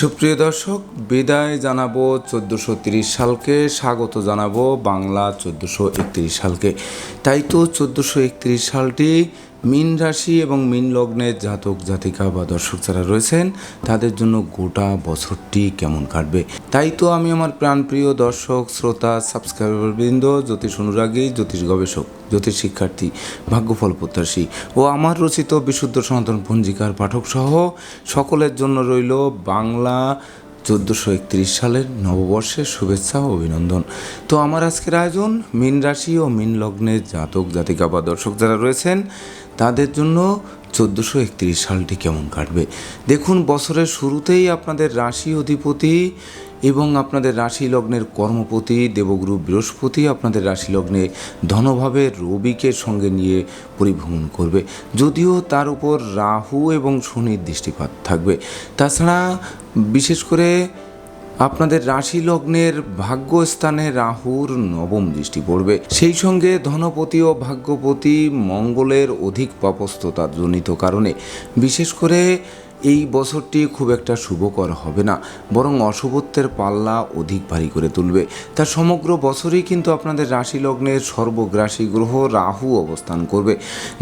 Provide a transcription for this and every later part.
সুপ্রিয় দর্শক, বিদায় জানাব চোদ্দোশো তিরিশ সালকে, স্বাগত জানাব বাংলা চোদ্দোশো একত্রিশ সালকে। তাই তো চোদ্দোশো একত্রিশ সালটি মিন রাশি এবং মিন লগ্নের জাতক, জাতিকা বা দর্শক যারা রয়েছেন, তাদের জন্য গোটা বছরটি কেমন কাটবে? তাই তো আমি আমার প্রাণপ্রিয় দর্শক, শ্রোতা সাবস্ক্রাইবার বৃন্দ জ্যোতিষ অনুরাগী, জ্যোতিষ গবেষক, জ্যোতিষ শিক্ষার্থী ভাগ্যফল প্রত্যাশী ও আমার রচিত বিশুদ্ধ সনাতন পঞ্জিকার পাঠক সহ সকলের জন্য রইল বাংলা চোদ্দোশো একত্রিশ সালের নববর্ষের শুভেচ্ছা ও অভিনন্দন। তো আমার আজকের আয়োজন মিন রাশি ও মিন লগ্নের জাতক, জাতিকা বা দর্শক যারা রয়েছেন তাদের জন্য চোদ্দোশো একত্রিশ সালটি কেমন কাটবে? দেখুন, বছরের শুরুতেই আপনাদের রাশি অধিপতি এবং আপনাদের রাশি লগ্নের কর্মপতি দেবগুরু বৃহস্পতি আপনাদের রাশি লগ্নে ধনভাবে রবিকে সঙ্গে নিয়ে পরিভ্রমণ করবে। যদিও তার উপর রাহু এবং শনির দৃষ্টিপাত থাকবে। তাছাড়া বিশেষ করে আপনাদের রাশি লগ্নের ভাগ্যস্থানে রাহুর নবম দৃষ্টি পড়বে। সেই সঙ্গে ধনপতি ও ভাগ্যপতি মঙ্গলের অধিক পাপস্থতা জনিত কারণে। বিশেষ করে এই বছরটি খুব একটা শুভকর হবে না, বরং অশুভত্বের পাল্লা অধিক ভারী করে তুলবে। তা সমগ্র বছরই কিন্তু আপনাদের রাশি লগ্নের সর্বগ্রাসী গ্রহ রাহু অবস্থান করবে,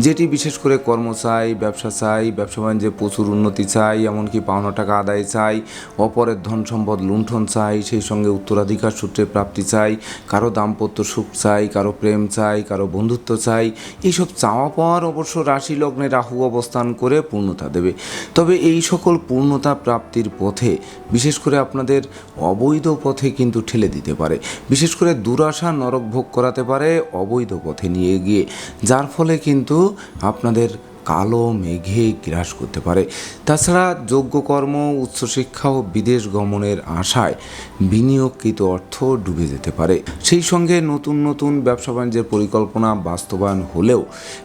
যেটি বিশেষ করে কর্ম চাই, ব্যবসা চাই, ব্যবসা বাণিজ্যে প্রচুর উন্নতি চাই, এমনকি পাওনা টাকা আদায় চাই, অপরের ধন সম্পদ লুণ্ঠন চাই, সেই সঙ্গে উত্তরাধিকার সূত্রে প্রাপ্তি চাই, কারও দাম্পত্য সুখ চাই, কারও প্রেম চাই, কারও বন্ধুত্ব চাই, এইসব চাওয়া পাওয়ার অবশ্য রাশি লগ্নে রাহু অবস্থান করে পূর্ণতা দেবে। তবে এই সকল পূর্ণতা প্রাপ্তির পথে, বিশেষ করে আপনাদের অবৈধ পথে কিন্তু ঠেলে দিতে পারে। বিশেষ করে দুরাশা নরক ভোগ করাতে পারে অবৈধ পথে নিয়ে গিয়ে, যার ফলে কিন্তু আপনাদের কালো মেঘে গ্রাস করতে পারে। তাছাড়া যোগ্যকর্ম উচ্চশিক্ষা ও বিদেশ গমনের আশায় বিনিয়োগকৃত অর্থ ডুবে যেতে পারে। সেই সঙ্গে নতুন নতুন ব্যবসা বাণিজ্যের পরিকল্পনা বাস্তবায়ন হলেও,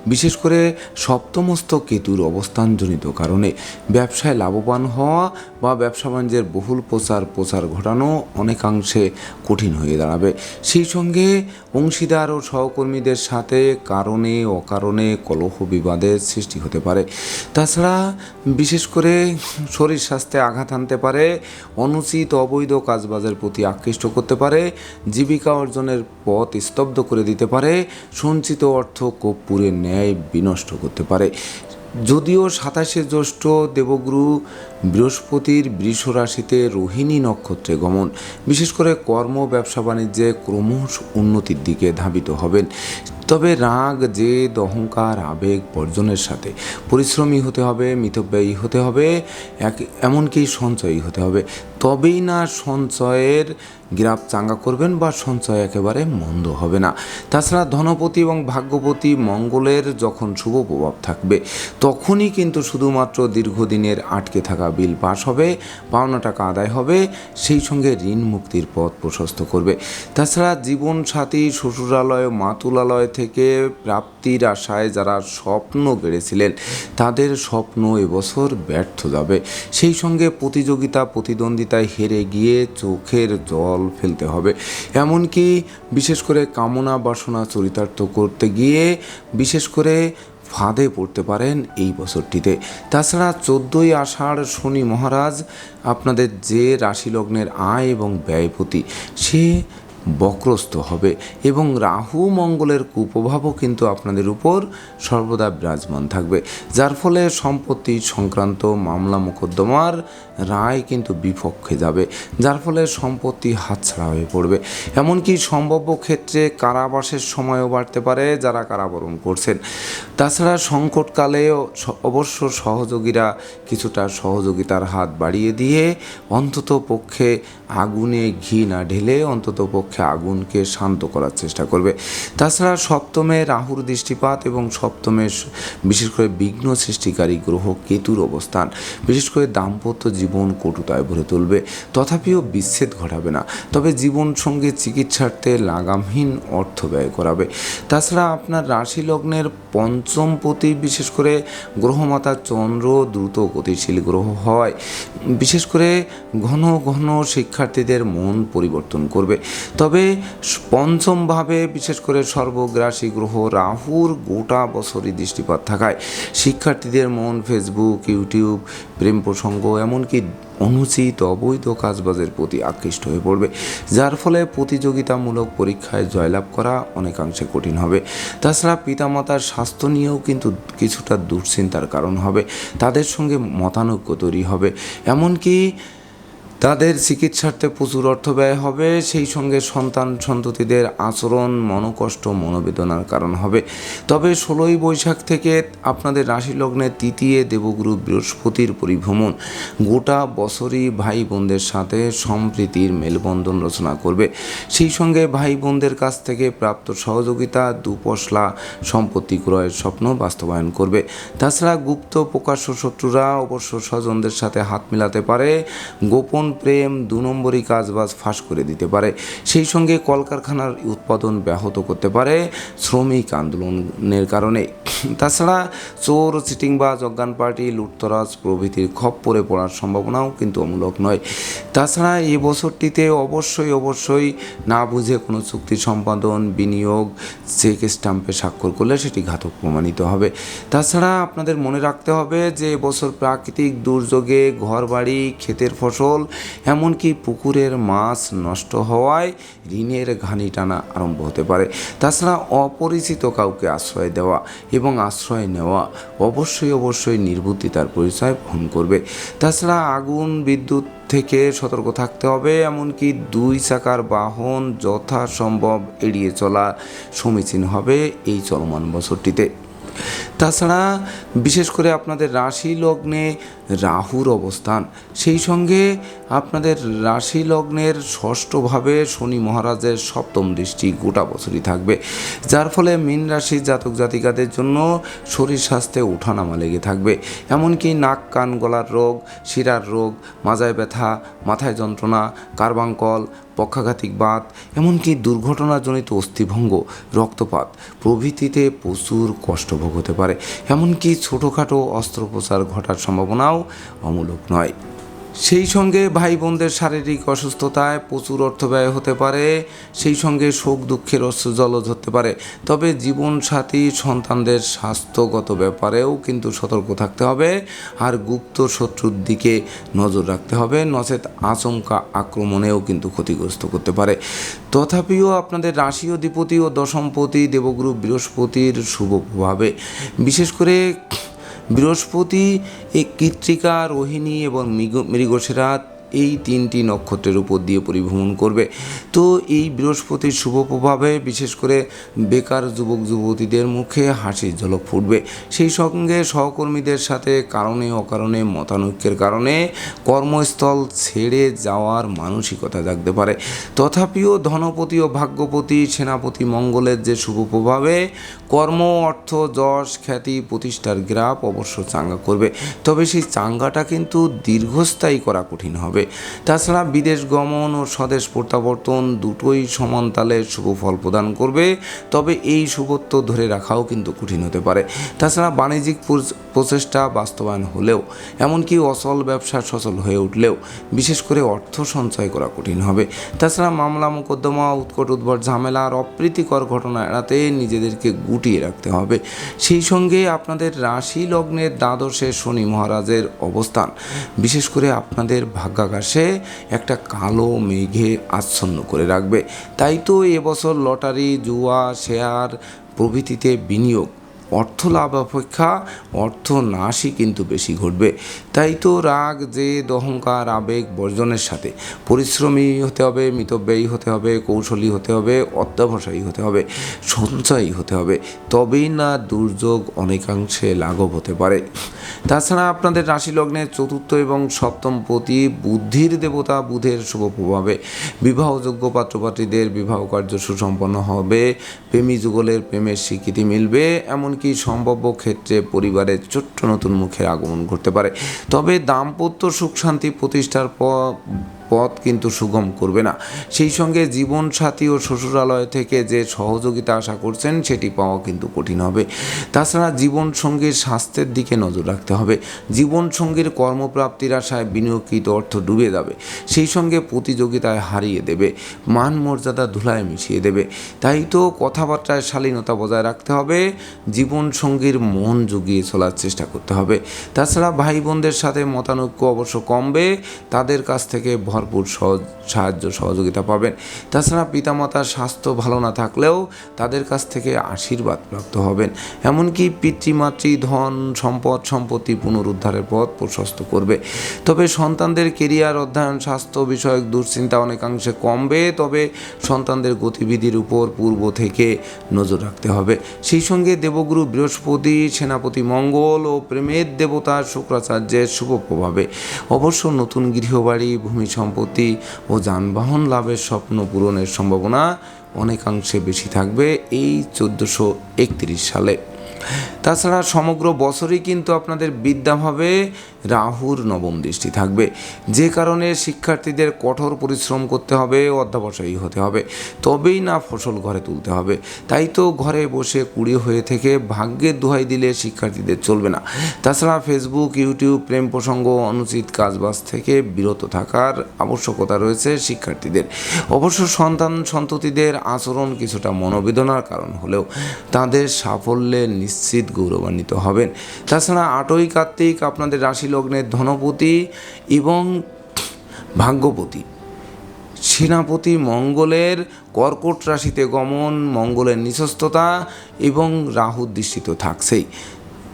বিশেষ করে সপ্তমস্ত কেতুর অবস্থানজনিত কারণে ব্যবসায় লাভবান হওয়া বা ব্যবসা বাণিজ্যের বহুল প্রচার প্রচার ঘটানো অনেকাংশে কঠিন হয়ে দাঁড়াবে। সেই সঙ্গে অংশীদার ও সহকর্মীদের সাথে কারণে, অকারণে কলহ বিবাদের সৃষ্টি হতে পারে। তাছাড়া বিশেষ করে শরীর স্বাস্থ্যে আঘাত আনতে পারে, অনুচিত অবৈধ কাজবাজের প্রতি আকৃষ্ট করতে পারে, জীবিকা অর্জনের পথ স্তব্ধ করে দিতে পারে, সঞ্চিত অর্থ কর্পূরের ন্যায় বিনষ্ট করতে পারে। যদিও সাতাশে জ্যৈষ্ঠ দেবগুরু বৃহস্পতির বৃষ রাশিতে রোহিণী নক্ষত্রে গমন, বিশেষ করে কর্ম, ব্যবসা বাণিজ্যে ক্রমশ উন্নতির দিকে ধাবিত হবেন। তবে রাগ যে দহংকার আবেগ বর্জনের সাথে পরিশ্রমী হতে হবে, মিতব্যয়ী হতে হবে, এক এমনকি সঞ্চয়ী হতে হবে। তবেই না সঞ্চয়ের গ্রাফ চাঙ্গা করবেন বা সঞ্চয় একেবারে মন্দ হবে না। তাছাড়া ধনপতি এবং ভাগ্যপতি মঙ্গলের যখন শুভ প্রভাব থাকবে, তখনই কিন্তু শুধুমাত্র দীর্ঘদিনের আটকে থাকা বিল পাশ হবে, পাওনা টাকা আদায় হবে, সেই সঙ্গে ঋণ মুক্তির পথ প্রশস্ত করবে। তাছাড়া জীবনসাথী, শ্বশুরালয়, মাতুলালয় থেকে প্রাপ্তির আশায় যারা স্বপ্ন গেড়েছিলেন, তাদের স্বপ্ন এবছর ব্যর্থ যাবে। সেই সঙ্গে প্রতিযোগিতা প্রতিদ্বন্দ্বিতায় হেরে গিয়ে চোখের জল ফেলতে হবে। এমনকি বিশেষ করে কামনা বাসনা চরিতার্থ করতে গিয়ে বিশেষ করে ফাঁদে পড়তে পারেন এই বছরটিতে। তাছাড়া চোদ্দই আষাঢ় শনি মহারাজ আপনাদের যে রাশি লগ্নের আয় এবং ব্যয়পতি সে বক্রস্ত হবে এবং রাহু মঙ্গলের কুপ্রভাবও কিন্তু আপনাদের উপর সর্বদা বিরাজমান থাকবে, যার ফলে সম্পত্তি সংক্রান্ত মামলা মোকদ্দমার রায় কিন্তু বিপক্ষে যাবে, যার ফলে সম্পত্তি হাতছাড়া হয়ে পড়বে। এমনকি সম্ভাব্য ক্ষেত্রে কারাবাসের সময়ও বাড়তে পারে যারা কারাবরণ করছেন। তাছাড়া সংকটকালেও অবশ্য সহযোগীরা কিছুটা সহযোগিতার হাত বাড়িয়ে দিয়ে অন্তত পক্ষে আগুনে ঘি না ঢেলে অন্তত পক্ষে আগুনকে শান্ত করার চেষ্টা করবে। তাছাড়া সপ্তমে রাহুর দৃষ্টিপাত এবং সপ্তমে বিশেষ করে বিঘ্ন সৃষ্টিকারী গ্রহ কেতুর অবস্থান, বিশেষ করে দাম্পত্য জীবন কটুতায় ভরে তুলবে। তথাপিও বিচ্ছেদ ঘটাবে না, তবে জীবন সঙ্গে চিকিৎসার্থে লাগামহীন অর্থ ব্যয় করাবে। তাছাড়া আপনার রাশি লগ্নের পঞ্চম পতি বিশেষ করে গ্রহমাতা চন্দ্র দ্রুত গতিশীল গ্রহ হয় বিশেষ করে ঘন ঘন শিক্ষার্থীদের মন পরিবর্তন করবে। তবে পঞ্চমভাবে বিশেষ করে সর্বগ্রাসী গ্রহ রাহুর গোটা বছরই দৃষ্টিপাত থাকায় শিক্ষার্থীদের মন ফেসবুক, ইউটিউব, প্রেম প্রসঙ্গ, এমনকি অনুচিত অবৈধ কাজবাজের প্রতি আকৃষ্ট হয়ে পড়বে, যার ফলে প্রতিযোগিতামূলক পরীক্ষায় জয়লাভ করা অনেকাংশে কঠিন হবে। তাছাড়া পিতামাতার স্বাস্থ্য নিয়েও কিন্তু কিছুটা দুশ্চিন্তার কারণ হবে। তাদের সঙ্গে মতানৈক্য তৈরি হবে। এমনকি তাদের চিকিৎসার্থে প্রচুর অর্থ ব্যয় হবে, সেই সঙ্গে সন্তান সন্ততিদের আচরণ, মনোকষ্ট, মনোবেদনার কারণ হবে। তবে ষোলোই বৈশাখ থেকে আপনাদের রাশি লগ্নে তৃতীয় দেবগুরু বৃহস্পতির পরিভ্রমণ। গোটা বছরই ভাই বোনদের সাথে সম্প্রীতির মেলবন্ধন রচনা করবে। সেই সঙ্গে ভাই বোনদের কাছ থেকে প্রাপ্ত সহযোগিতা, দুপশলা সম্পত্তি ক্রয়ের স্বপ্ন বাস্তবায়ন করবে। তাছাড়া গুপ্ত প্রকাশ্য শত্রুরা অবশ্য স্বজনদের সাথে হাত মিলাতে পারে। গোপন প্রেম দু নম্বরই কাজবাজ ফাঁস করে দিতে পারে। সেই সঙ্গে কলকারখানার উৎপাদন ব্যাহত করতে পারে শ্রমিক আন্দোলনের কারণে। তাছাড়া চোর, চিটিংবাজ, অজ্ঞান পার্টি, লুটতরাজ প্রভৃতির খপ্পরে পড়ার সম্ভাবনাও কিন্তু অমূলক নয়। তাছাড়া এই বছরটিতে অবশ্যই অবশ্যই না বুঝে কোনো চুক্তি সম্পাদন, বিনিয়োগ, চেক স্টাম্পে স্বাক্ষর করলে সেটি ঘাতক প্রমাণিত হবে। তাছাড়া আপনাদের মনে রাখতে হবে যে এবছর প্রাকৃতিক দুর্যোগে ঘরবাড়ি, ক্ষেতের ফসল, এমনকি পুকুরের মাছ নষ্ট হওয়ায় ঋণের ঘানি টানা আরম্ভ হতে পারে। তাছাড়া অপরিচিত কাউকে আশ্রয় দেওয়া এবং আশ্রয় নেওয়া অবশ্যই অবশ্যই নির্বুদ্ধিতার পরিচয় বহন করবে। তাছাড়া আগুন, বিদ্যুৎ থেকে সতর্ক থাকতে হবে, এমনকি দুই চাকার বাহন যথাসম্ভব এড়িয়ে চলা সমীচীন হবে এই চলমান বছরটিতে। তাছাড়া বিশেষ করে আপনাদের রাশি লগ্নে রাহুর অবস্থান। সেই সঙ্গে আপনাদের রাশি লগ্নের ষষ্ঠভাবে শনি মহারাজের সপ্তম দৃষ্টি গোটা বছরই থাকবে। যার ফলে মীন রাশির জাতক জাতিকাদের জন্য শরীর স্বাস্থ্যে ওঠানামা লেগে থাকবে। এমনকি নাক, কান, গলার রোগ, শিরার রোগ, মাজায় ব্যথা, মাথায় যন্ত্রণা, কার্বাঙ্কল, পক্ষাঘাতিক বাত, এমনকি দুর্ঘটনাজনিত অস্থিভঙ্গ, রক্তপাত প্রভৃতিতে প্রচুর কষ্ট ভোগ হতে পারে। এমনকি ছোটোখাটো অস্ত্রোপচার ঘটার সম্ভাবনাও অমূলক নয়। সেই সঙ্গে ভাই বোনদের শারীরিক অসুস্থতায় প্রচুর অর্থ ব্যয় হতে পারে, সেই সঙ্গে শোক দুঃখের অশ্রু জলজ হতে পারে। তবে জীবনসাথী, সন্তানদের স্বাস্থ্যগত ব্যাপারেও কিন্তু সতর্ক থাকতে হবে আর গুপ্ত শত্রুর দিকে নজর রাখতে হবে। নচেত আচমকা আক্রমণেও কিন্তু ক্ষতিগ্রস্ত করতে পারে। তথাপিও আপনাদের রাশি অধিপতি ও দশমপতি দেবগুরু বৃহস্পতির শুভ প্রভাবে। বিশেষ করে বৃহস্পতি এই কৃত্রিকা রোহিণী এবং মৃগ- মৃগশিরা এই তিনটি নক্ষত্রের উপর দিয়ে পরিভ্রমণ করবে। তো এই বৃহস্পতির শুভ প্রভাবে, বিশেষ করে বেকার যুবক, যুবতীদের মুখে হাসির ঝলক ফুটবে। সেই সঙ্গে সহকর্মীদের সাথে কারণে, অকারণে, মতানৈক্যের কারণে কর্মস্থল ছেড়ে যাওয়ার মানসিকতা জাগতে পারে। তথাপিও ধনপতি ও ভাগ্যপতি, সেনাপতি মঙ্গলের যে শুভ প্রভাবে কর্ম, অর্থ, যশ, খ্যাতি, প্রতিষ্ঠার গ্রাফ অবশ্য চাঙ্গা করবে। তবে সেই চাঙ্গাটা কিন্তু দীর্ঘস্থায়ী করা কঠিন হবে। তাছাড়া বিদেশ গমন ও স্বদেশ প্রত্যাবর্তন দুটোই সমান তালে শুভ ফল প্রদান করবে। তবে এই শুভত্ব ধরে রাখাও কিন্তু কঠিন হতে পারে। তাছাড়া বাণিজ্যিক প্রচেষ্টা বাস্তবায়ন হলেও, এমনকি অচল ব্যবসা সচল হয়ে উঠলেও, বিশেষ করে অর্থ সঞ্চয় করা কঠিন হবে। তাছাড়া মামলা, মোকদ্দমা, উৎকট উদ্ভট ঝামেলা আর অপ্রীতিকর ঘটনা এড়াতে নিজেদেরকে গুটিয়ে রাখতে হবে। সেই সঙ্গে আপনাদের রাশি লগ্নের দ্বাদশে শনি মহারাজের অবস্থান, বিশেষ করে আপনাদের ভাগ্যাকাশে একটা কালো মেঘে আচ্ছন্ন করে রাখবে। তাই তো এবছর লটারি, জুয়া, শেয়ার প্রভৃতিতে বিনিয়োগ অর্থ লাভ অপেক্ষা, অর্থ নাশই কিন্তু বেশি ঘটবে। তাই তো রাগ, জেদ, অহংকার, আবেগ বর্জনের সাথে। পরিশ্রমী হতে হবে, মিতব্যয়ী হতে হবে, কৌশলী হতে হবে অত্যাবসায়ী হতে হবে, সঞ্চয়ী হতে হবে। তবেই না দুর্যোগ অনেকাংশে লাঘব হতে পারে। তাছাড়া আপনাদের রাশি লগ্নের চতুর্থ এবং সপ্তম পতি বুদ্ধির দেবতা বুধের শুভ প্রভাবে। বিবাহযোগ্য পাত্রপাত্রীদের বিবাহ কার্য সুসম্পন্ন হবে, প্রেমী যুগলের প্রেমের স্বীকৃতি মিলবে এমনকি সম্ভাব্য ক্ষেত্রে পরিবারের ছোট্ট নতুন মুখের আগমন ঘটতে পারে? তবে দাম্পত্য সুখ শান্তি প্রতিষ্ঠার প- পথ কিন্তু সুগম করবে না। সেই সঙ্গে জীবনসাথী ও শ্বশুরালয় থেকে যে সহযোগিতা আশা করছেন, সেটি পাওয়া কিন্তু কঠিন হবে। তাছাড়া জীবনসঙ্গীর স্বাস্থ্যের দিকে নজর রাখতে হবে। জীবনসঙ্গীর কর্মপ্রাপ্তির আশায় বিনিয়োগকৃত অর্থ ডুবে যাবে। সেই সঙ্গে প্রতিযোগিতায় হারিয়ে দেবে। মান মর্যাদা ধুলায় মিশিয়ে দেবে। তাই তো কথাবার্তায় শালীনতা বজায় রাখতে হবে। জীবনসঙ্গীর মন জুগিয়ে চলার চেষ্টা করতে হবে। তাছাড়া ভাই বোনদের সাথে মতানৈক্য অবশ্য কমবে। তাদের কাছ থেকে ভরপুর সহজ সাহায্য সহযোগিতা পাবেন। তাছাড়া পিতামাতার স্বাস্থ্য ভালো না থাকলেও তাদের কাছ থেকে আশীর্বাদ প্রাপ্ত হবেন। এমনকি পিতৃমাতৃ ধন, সম্পদ, সম্পত্তি পুনরুদ্ধারের পথ প্রশস্ত করবে। তবে সন্তানদের কেরিয়ার, অধ্যয়ন, স্বাস্থ্য বিষয়ক দুশ্চিন্তা অনেকাংশে কমবে। তবে সন্তানদের গতিবিধির উপর পূর্ব থেকে নজর রাখতে হবে। সেই সঙ্গে দেবগুরু বৃহস্পতি, সেনাপতি মঙ্গল ও প্রেমের দেবতা শুক্রাচার্যের শুভ প্রভাবে অবশ্য নতুন গৃহবাড়ি, ভূমি সম্পত্তি ও যানবাহন লাভের স্বপ্ন পূরণের সম্ভাবনা অনেকাংশে বেশি থাকবে এই চোদ্দোশো একত্রিশ সালে। তাছাড়া সমগ্র বছরই কিন্তু আপনাদের বিদ্যাভাবে রাহুর নবম দৃষ্টি থাকবে। যে কারণে শিক্ষার্থীদের কঠোর পরিশ্রম করতে হবে, অধ্যাবসায়ী হতে হবে। তবেই না ফসল ঘরে তুলতে হবে। তাই তো ঘরে বসে কুড়ি হয়ে থেকে ভাগ্যের দোহাই দিলে শিক্ষার্থীদের চলবে না। তাছাড়া ফেসবুক ইউটিউব প্রেম প্রসঙ্গ, অনুচিত কাজবাজ থেকে বিরত থাকার আবশ্যকতা রয়েছে শিক্ষার্থীদের। অবশ্য সন্তান সন্ততিদের আচরণ কিছুটা মনোবেদনার কারণ হলেও তাদের সাফল্যে নিশ্চিত গৌরবান্বিত হবেন। তাছাড়া আটই কার্তিক আপনাদের রাশি লগ্নের ধনপতি এবং ভাগ্যপতি। সেনাপতি মঙ্গলের কর্কট রাশিতে গমন, মঙ্গলের নিঃস্বস্ততা এবং রাহুর দৃষ্টিত থাকছেই।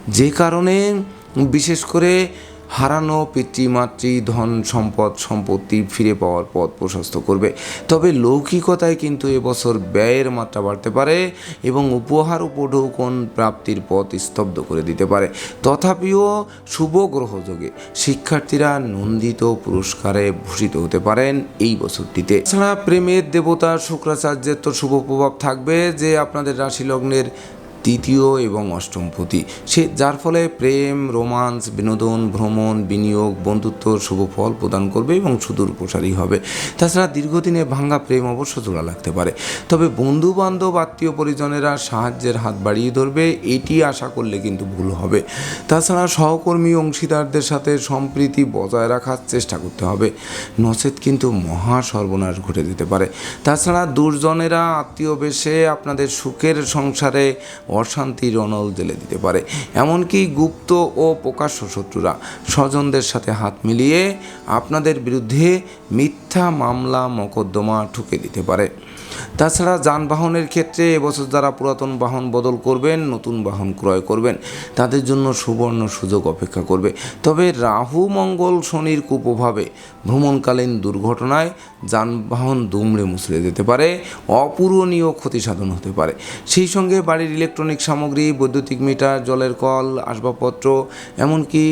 যে কারণে, বিশেষ করে হারানো পিতৃমাতৃ ধন সম্পদ সম্পত্তি ফিরে পাওয়ার পথ প্রশস্ত করবে। তবে লৌকিকতায় কিন্তু এবছর ব্যয়ের মাত্রা বাড়তে পারে এবং উপহার উপঢৌকন প্রাপ্তির পথ স্তব্ধ করে দিতে পারে। তথাপিও শুভ গ্রহযোগে শিক্ষার্থীরা নন্দিত পুরস্কারে ভূষিত হতে পারেন এই বছরটিতে। এছাড়া প্রেমের দেবতা শুক্রাচার্যের তো শুভ প্রভাব থাকবে যে আপনাদের রাশি লগ্নের তৃতীয় এবং অষ্টমপতি সে, যার ফলে প্রেম, রোমান্স, বিনোদন, ভ্রমণ, বিনিয়োগ বন্ধুত্ব শুভ ফল প্রদান করবে এবং সুদূর প্রসারী হবে। তাছাড়া দীর্ঘদিনে ভাঙ্গা প্রেম অবশ্য জোড়া লাগতে পারে। তবে বন্ধু বান্ধব আত্মীয় পরিজনেরা সাহায্যের হাত বাড়িয়ে ধরবে, এটি আশা করলে কিন্তু ভুল হবে। তাছাড়া সহকর্মী, অংশীদারদের সাথে সম্প্রীতি বজায় রাখার চেষ্টা করতে হবে। নচেত কিন্তু মহা সর্বনাশ ঘটে যেতে পারে। তাছাড়া দুর্জনেরা আত্মীয় বেশে আপনাদের সুখের সংসারে অশান্তির অনল জেলে দিতে পারে। এমনকি গুপ্ত ও প্রকাশ্য শত্রুরা স্বজনদের সাথে হাত মিলিয়ে আপনাদের বিরুদ্ধে মিথ্যা মামলা, মকদ্দমা ঠুকে দিতে পারে। তাছাড়া যানবাহনের ক্ষেত্রে এবছর যারা পুরাতন বাহন বদল করবেন, নতুন বাহন ক্রয় করবেন, তাদের জন্য সুবর্ণ সুযোগ অপেক্ষা করবে। তবে রাহু, মঙ্গল, শনির কুপ্রভাবে ভ্রমণকালীন দুর্ঘটনায় যানবাহন দুমড়ে মুচড়ে যেতে পারে, অপূরণীয় ক্ষতি সাধন হতে পারে। সেই সঙ্গে বাড়ির ইলেকট্রনিক সামগ্রী, বৈদ্যুতিক মিটার, জলের কল, আসবাবপত্র, এমনকি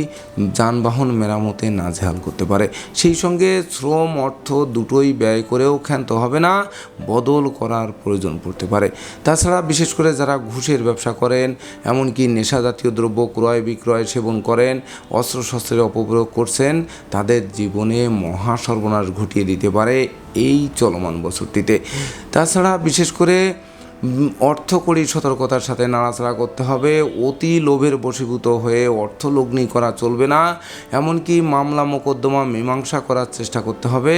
যানবাহন মেরামতে নাজেহাল করতে পারে। সেই সঙ্গে শ্রম অর্থ দুটোই ব্যয় করেও ক্ষান্ত হবে না, বদল করার প্রয়োজন পড়তে পারে। তাছাড়া বিশেষ করে যারা ঘুষের ব্যবসা করেন, এমনকি নেশা জাতীয় দ্রব্য ক্রয় বিক্রয় সেবন করেন, অস্ত্রশস্ত্রের অপপ্রয়োগ করছেন, তাদের জীবনে মহা সর্বনাশ ঘটিয়ে দিতে পারে এই চলমান বছরটিতে। তাছাড়া বিশেষ করে উম, অর্থকরী সতর্কতার সাথে নাড়াচাড়া করতে হবে। অতি লোভের বশীভূত হয়ে অর্থলগ্নি করা চলবে না। এমনকি মামলা মোকদ্দমা মীমাংসা করার চেষ্টা করতে হবে।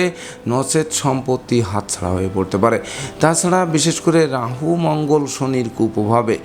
নচেত সম্পত্তি হাতছাড়া হয়ে পড়তে পারে। তাছাড়া বিশেষ করে রাহু মঙ্গল শনির কুপ্রভাবে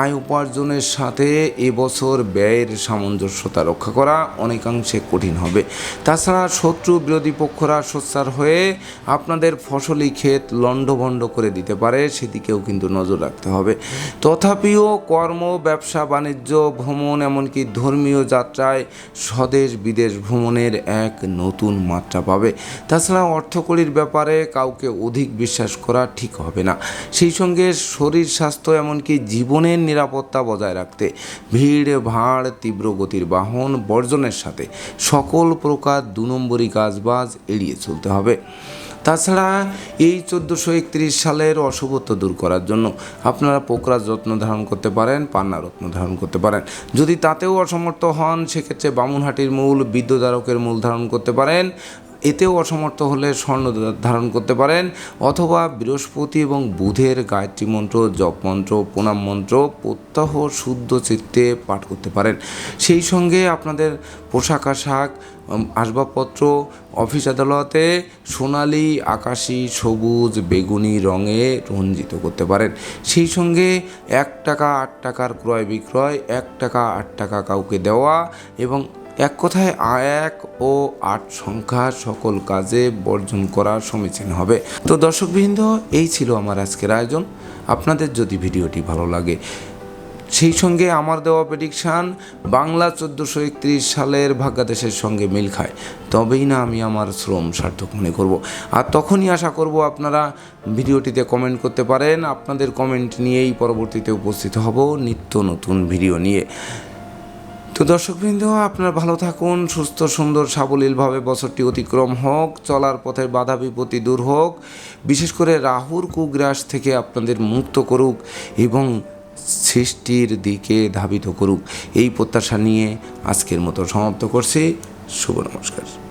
আয় উপার্জনের সাথে এবছর ব্যয়ের সামঞ্জস্যতা রক্ষা করা অনেকাংশে কঠিন হবে। তাছাড়া শত্রু বিরোধী পক্ষরা সোচ্চার হয়ে আপনাদের ফসলি ক্ষেত লণ্ডভণ্ড করে দিতে পারে। সেদিকেও কিন্তু নজর রাখতে হবে। তথাপিও কর্ম, ব্যবসা, বাণিজ্য, ভ্রমণ, এমনকি ধর্মীয় যাত্রায় স্বদেশ, বিদেশ ভ্রমণের এক নতুন মাত্রা পাবে। তাছাড়া অর্থকরীর ব্যাপারে কাউকে অধিক বিশ্বাস করা ঠিক হবে না। সেই সঙ্গে শরীর স্বাস্থ্য, এমনকি জীবনের নিরাপত্তা বজায় রাখতে ভিড়, ভাড়, তীব্র গতির বাহন, বর্জনের সাথে সকল প্রকার দু নম্বরী কাজবাজ এড়িয়ে চলতে হবে। তাছাড়া এই চোদ্দোশো একত্রিশ সালের অশুভত্ব দূর করার জন্য আপনারা পোকরা যত্ন ধারণ করতে পারেন, পান্না রত্ন ধারণ করতে পারেন। যদি তাতেও অসমর্থ হন, সেক্ষেত্রে বামুনহাটির মূল বিদ্যুদারকের মূল ধারণ করতে পারেন। এতেও অসমর্থ হলে স্বর্ণ ধারণ করতে পারেন অথবা বৃহস্পতি এবং বুধের গায়ত্রী মন্ত্র, জপ মন্ত্র, প্রণাম মন্ত্র, প্রত্যহ শুদ্ধ চিত্তে পাঠ করতে পারেন। সেই সঙ্গে আপনাদের পোশাক আশাক আসবাবপত্র, অফিস আদালতে সোনালি, আকাশি, সবুজ, বেগুনি রঙে রঞ্জিত করতে পারেন। সেই সঙ্গে এক টাকা আট টাকার ক্রয় বিক্রয় এক টাকা আট টাকা কাউকে দেওয়া এবং এক কথায় এক ও আট সংখ্যা সকল কাজে বর্জন করা সমীচীন হবে। তো দর্শকবৃন্দ, এই ছিল আমার আজকের আয়োজন। আপনাদের যদি ভিডিওটি ভালো লাগে, সেই সঙ্গে আমার দেওয়া প্রেডিকশান বাংলা চোদ্দোশো একত্রিশ সালের ভাগ্যাদেশের সঙ্গে মিল খায়। তবেই না আমি আমার শ্রম সার্থক মনে করব। আর তখনই আশা করব আপনারা ভিডিওটিতে কমেন্ট করতে পারেন। আপনাদের কমেন্ট নিয়েই পরবর্তীতে উপস্থিত হব নিত্য নতুন ভিডিও নিয়ে। তো দর্শকবৃন্দ, আপনারা ভালো থাকুন, সুস্থ, সুন্দর, সাবলীলভাবে বছরটি অতিক্রম হোক, চলার পথে বাধা বিপত্তি দূর হোক। বিশেষ করে রাহুর কুগ্রাস থেকে আপনাদের মুক্ত করুক এবং সৃষ্টির দিকে ধাবিত করুক। এই প্রত্যাশা নিয়ে আজকের মতো সমাপ্ত করছি। শুভ নমস্কার।